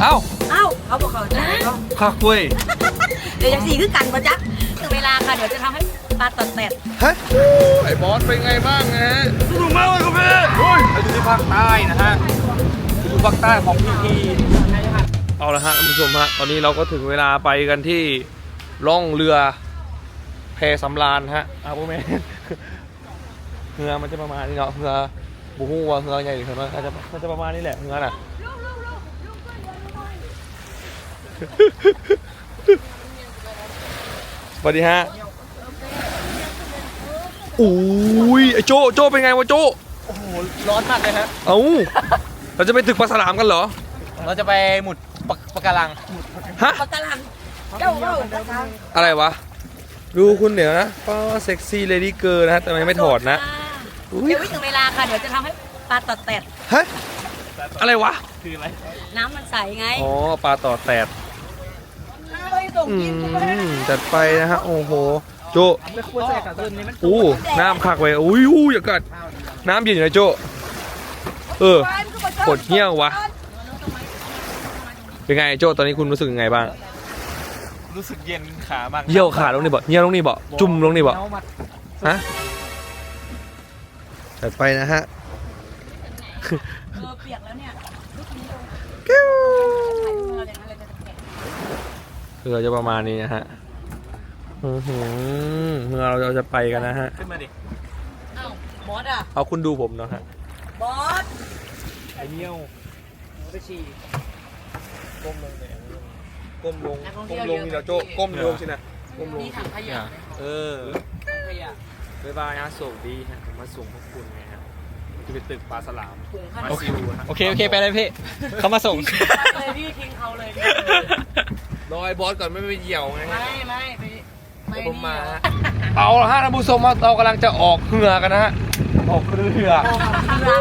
เอ้าเอ้าเขาบอกเขาจะก็คักเว้ยเดี๋ยวยังสีคือกันปะจ๊ะถึงเวลาค่ะเดี๋ยวจะทำให้ปลาตอดแตดฮะไอ้บอสเป็นไงบ้างฮะสนุกมากเลยครับพี่เฮ้ยเราอยู่ที่ภาคใต้นะฮะอยู่ภาคใต้ของพีพีเอาละฮะท่านผู้ชมฮะตอนนี้เราก็ถึงเวลาไปกันที่ล่องเรือแพสำราญฮะอาโบแมนเรือมันจะประมาณนี้เนาะเรือบูฮูว่าเรือใหญ่หรือเรือน้อยอาจจะน่าจะประมาณนี้แหละเรือน่ะ สวัสดีฮะอุ้ยไอ้โจโจเป็นไงวะโจโอ้โหร้อนมากเลยฮะเอ้าเราจะไปตึกปลาสลามกันเหรอ เราจะไปหมุดปะปะการังฮะปลากระลังเจ้าเจ้าปลากระลังอะไรวะ ดูคุณเดี๋ยวนะป้าเซ็กซี่เลดี้เกิร์นะฮะทำไมไม่ถอดนะอุ๊ยเดี๋ยวไม่ถึงเวลาค่ะ เดี๋ยวจะทำให้ปลาตอดแตดฮะอะไรวะ คืออะไร น้ำมันใสไง อ๋อ ปลาต่อแตดเฮ้ยส่ง อืกินมจัดไปนะฮะ โอ้โห โจไม่ควรใส่กับต้นนี้มันอู้น้ำคักไว้อุ้ยอู้อย่ากัด น้ำเย็นอยู่นะโจ เออกดเหี้ยววะ เป็นไงโจตอนนี้คุณรู้สึกยังไงบ้าง รู้สึกเย็นขามากเยี่ยวขาลงนี่บ่เยี่ยวลงนี่บ่จุ่มลงนี่บ่เามาฮะจัดไปนะฮะเออเปียกแล้วเนี่ย เรือจะประมาณนี้นะฮะอื้อหือเรือเราจะไปกันนะฮะ ขึ้นมาดิเอ้าบอสอะ เอาคุณดูผมเนาะฮะ บอส ไอเยี่ยวไปฉี่ก้มลงเลยก้มลงก้มลงนี่เราโจ้ก้มลงสินะก้มลงมีถังขยะเออขยะบ๊ายบายฮะส่งดีฮะผมมาส่งพวกคุณไงฮะจะไปตึกปลาสลามถุงขนมามซิวฮะโอเค โอเค ไปเลยพี่ เขามาส่ง เลยพี่ทิ้งเขาเลยพี่ รอไอ้บอสก่อนไม่ไปเหี่ยวไงฮะไม่ไม่ไปไม่เดี๋ยวผมมานี่ฮะเอาละฮะท่านผู้ชมครับเรากำลังจะออกเรือกันนะฮะออกเรือออกมาเรือ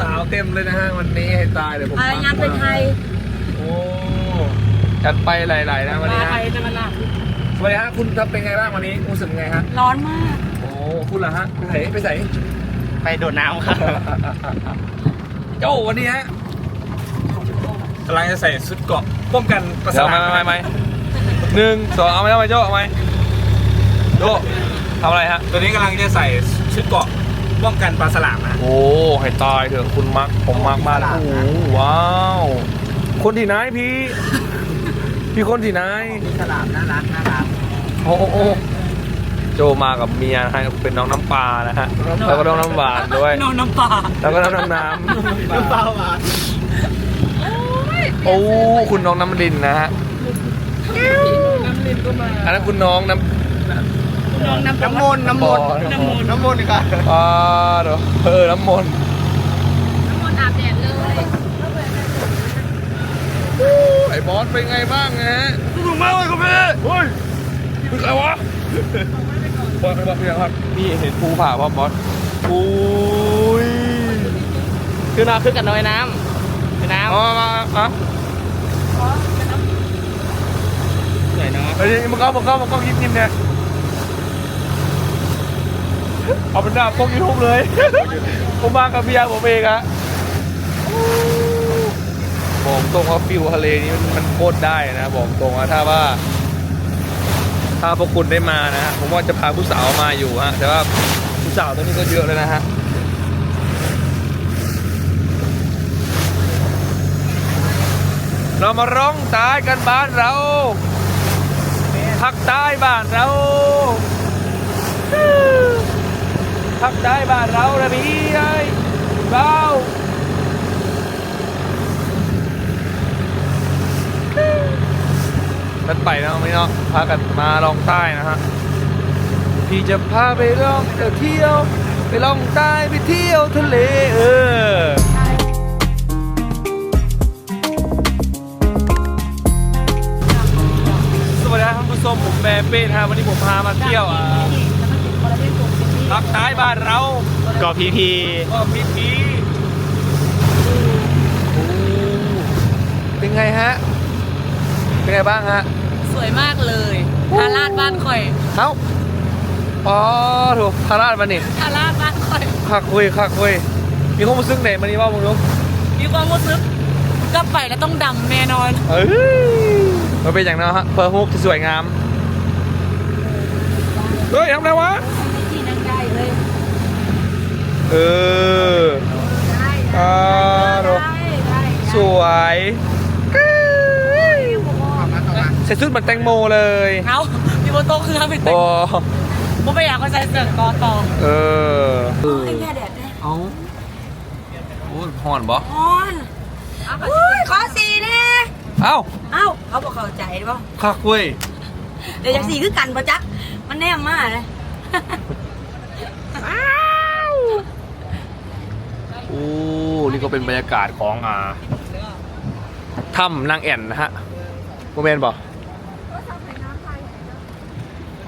สาวๆเต็มเลยนะฮะวันนี้ให้ตายเลยผมอะไรงานเป็นไทยโอ้จัดไปหลายๆนะวันนี้มาฮะไทยจะมาหนักสวัสดีฮะคุณทำเป็นไงบ้างวันนี้รู้สึกไงฮะร้อนมากโอ้คุณเหรอฮะไปไหนไปไหนไปโดดน้ำครับโจ้วันนี้ฮะ กำลังจะใส่ชุดเกราะป้องกันประเดี๋สายวทไม่ไม่ไม่หนึ่งสองเอาไหมเอาไหมโจ้เอาไหมโจ้ทำอะไรฮะ ตัวนี้กำลังจะใส่ชุดเกราะป้องกันปลาสลามนะโอ้ให้ตายเถอะคุณมักผมมักมากเลยโอ้โหว้าว คนที่ไหนพี่ พี่คนที่ไหนสลามน่ารักน่ารักโอ้โหโจมากับเมียนะฮะเป็นน้องน้ำปลานะฮะแล้วก็น้องน้ำหวานด้วยนอนน้ำปลาแล้วก็น้องน้ำน้น้ำเปล่าหวานำ โอ้คุณน้องน้ำลินนะฮะน้ำลินก็มาอันนั้นคุณน้องน้ำน้องน้ำน้ำมนต์น้ำมนต์น้ำมนต์น้ำมนต์ครับอ่าเดี๋ยวเออน้ำมนต์น้ำมนต์อาบแดดเลยไอ้บอสเป็นไงบ้างฮะสนุกมากเลยครับพี่เฮ้ยเป็นใครวะบอสเป็นบอสเป็นยังครับนี่เห็นภูผาป่ะบอสอุ้ยคือน้ำขึ้นกับน้อยน้ำ ในน้เอามามาอะำสวยนะเฮ้ยมึงเข้ามึงเข้ามึงเข้ายิ้มยิ้มเนี่ยเอาเป็นหน้าพวกยูทูบเลย ผมมากับเบียร์ผมเองอะบอกตรงว่าฟิวทะเลนี้มันมันโคตรได้นะ บอกตรงว่าถ้าว่า ถ้าพวกคุณได้มานะฮะผมว่าจะพาผู้สาวมาอยู่ฮะแต่ว่าผู้สาวตอนนี้ก็เยอะเลยนะฮะ เรามาร้องตายกันบ้านเราภาคใต้บ้านเราภาคใต้บ้านเราระบีไอ้เบ้ากันไปนะไม่เนาะพากันมาลองใต้นะฮะพี่จะพาไปล่องเที่ยว ไปล่องใต้ไปเที่ยวทะเล นะฮะวันนี้ผมพามาเที่ยวอ่าภาคใต้บ้านเราเกาะพีพีก็พีพีโอ้เป็นไงฮะ เป็นไงบ้างฮะ สวยมากเลยทาราดบ้านข่อยเอ้าอ๋อถูกพาราดมานี่ทาราดบ้านข่อยคักเว้ยคักเว้ยมีความรู้สึกไหนมานี่ว่ามึงรู้มีความรู้สึกกลับไปแล้วต้องดำแน่นอนเอ้ยมันเป็นอย่างนั้นฮะเพอร์ฮุกที่สวยงาม เฮ้ยทำไรวะที่นั่งได้เลยเออได้อ่าดูได้ได้สวยใส่ชุดเหมือนแตงโมเลยเอาพี่โบโตคือทำเป็นโอ้โบไปอยากก็ใส่เสื้อกอต่อเออเออแค่แดดเลยเอาโอ้ยห่อนบ่ฮอนอุ้ยขอสีแน่เอ้าเอ้าเขาบอกเข้าใจป่ะคักเว้ยเดี๋ยวจากสีคือกันปะจ๊ะมัน แนมมากเลยโอ้นี่ก็เป็นบรรยากาศของอ่าถ้ำนางแอ่นนะฮะโมเมนต์บ่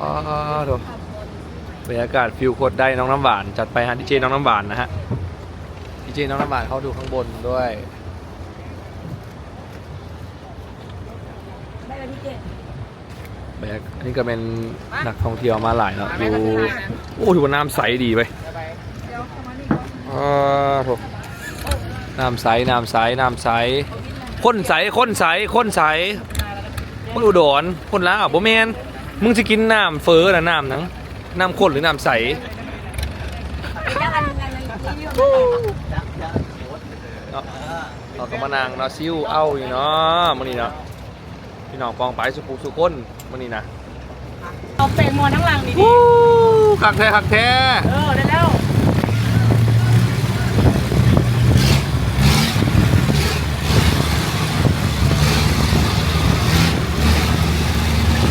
อ้าวดูบรรยากาศฟิลโคตรได้น้องน้ำหวาน จัดไปฮะดีเจน้องน้ำหวานนะฮะดีเจน้องน้ำหวานเขาดูข้างบนด้วยได้แล้วพี่เจ บรรยากาศอันนี้ก็เป็นนักท่องเที่ยวมาหลายเนาะดูโอ้ถือว่าน้ำใสดีไปอ่าโถน้ำใสน้ำใสน้ำใสข้นใสข้นใสข้นใสคนอุดรคนลาวบ่แมนมึงจะกินน้ำเฟอนะน้ำนังน้ำข้นหรือน้ำใสเราก็มานางเนาะซิวเอ้าอยู่เนาะมื้อนี้เนาะพี่น้องปองไปสุขุสุก้น มื้อนี้นะเอาเปรมมอนทั้งหลังนี่ดิวู้คักแท้คักแท้ เออได้แล้ว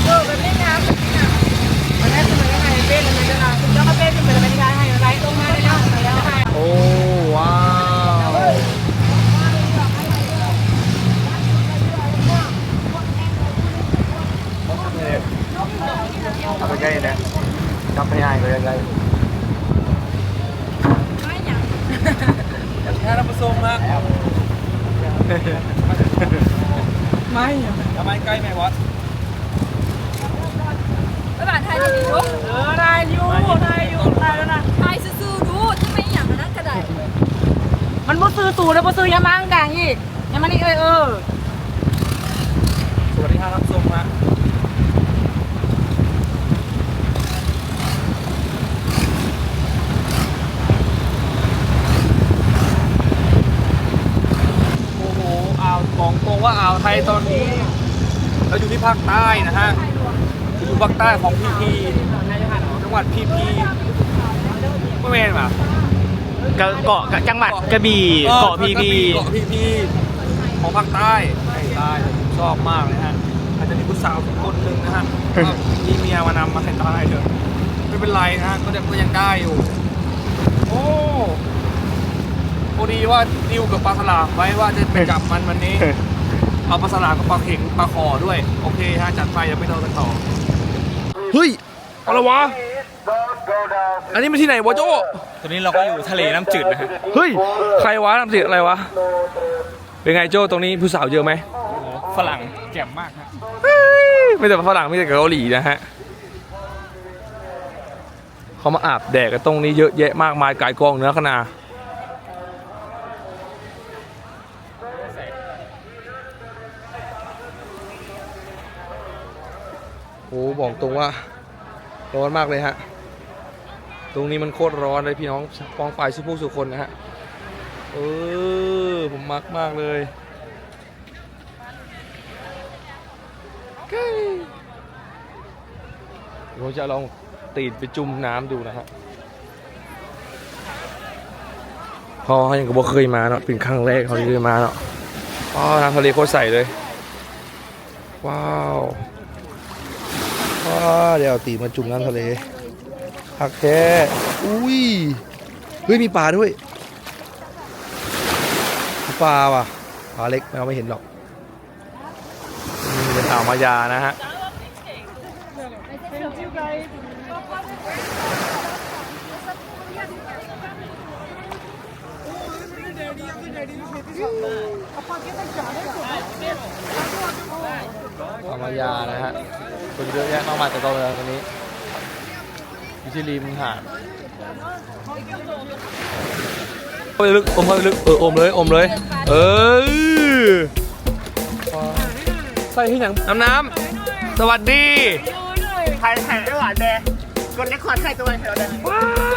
เออเป็นเล่นน้ำมันได้เป็นยังไงเป็นอะไรกันล่ะแล้วก็เป็นเป็นอะไรกันให้ไรลงมาได้แล้วไปแล้วให้ โอ้ว้าวเอาไปใกล้นะ จับไม่ง่ายเลยใกล้แค่รับประสงค์ฮะไม่ทำไมใกล้ไหมวะภาษาไทยจะดีรู้เออได้อยู่ได้อยู่ได้แล้วนะไทยซื่อๆรู้ทำไมอย่างนั้นก็ได้มันบ่ซื้อตู่แล้วบ่ซื้อยามังกลางอีกยามันนี่เอ้ยเออสวัสดีครับรับชมฮะโอ้โหอ่าวของตรงว่าอ่าวไทย ตอนนี้เราอยู่ที่ภาคใต้นะฮะอยู่ภาคใต้ของพีพีจังหวัดพีพีไม่แม่นป่ะเกาะจังหวัดกระบี่เกาะพีพีเกาะพีพีของภาคใต้ภาคใต้ผมชอบมากเลยฮะอาจจะมีผู้สาวคนหนึ่งนะฮะก็มีเมียมานำมาให้ใต้เถอะไม่เป็นไรนะฮะก็ยังก็ยังได้อยู่ โอ้พอดีว่าดิวกับปลาสลามไว้ว่าจะไปจับมันวันนี้ เอาปลาสลามกับปลาเข็งปลาคอด้วย โอเคฮะจัดไปอย่าไปโดนกันต่อเฮ้ยอะไรวะ อันนี้มันที่ไหนวะโจ้ตอนนี้เราก็อยู่ทะเลน้ำจืดนะฮะเฮ้ยใครวะน้ำเสียอะไรวะ เป็นไงโจ้ตรงนี้ผู้สาวเยอะไหมฝรั่งแจ่มมากฮะเฮ้ยไม่แต่ฝรั่งไม่แต่เกาหลีนะฮะเขามาอาบแดดกันตรงนี้เยอะแยะมากมายกายกองเนื้อขนาด บอกตรงว่าร้อนมากเลยฮะ ตรงนี้มันโคตรร้อนเลยพี่น้องปองฝ่ายสุภุสุคนนะฮะ เออ ผมมักมากเลยเก้ยเดี๋ยวผมจะลองตีดไปจุ่มน้ำดูนะฮะพอเขายังก็บ่เคยมาเนาะเป็นครั้งแรกเขาเคยมาเนาะอ๋อน้ำทะเลโคตรใสเลย ว้าว เดี๋ยวเอาตีมาจุ่มน้ำทะเลหักแค่อุ้ยเฮ้ยมีปลาด้วยปลาว่ะปลาเล็กเราไม่เห็นหรอกนี่เป็นอ่าวมายานะฮะอ่าวมายานะฮะ คนเยอะแยะมากมายแต่ตอนนี้ตอนนี้อยู่ที่ริมหาดเข้าไปลึกอมเข้าไปลึกเอออมเลยอมเลย เออใส่ที่หนังน้ำน้ำสวัสดี ถ่ายถ่ายไม่หวานแดงกดเล็กคอร์ดใส่ตัวเดียวเลยว้าย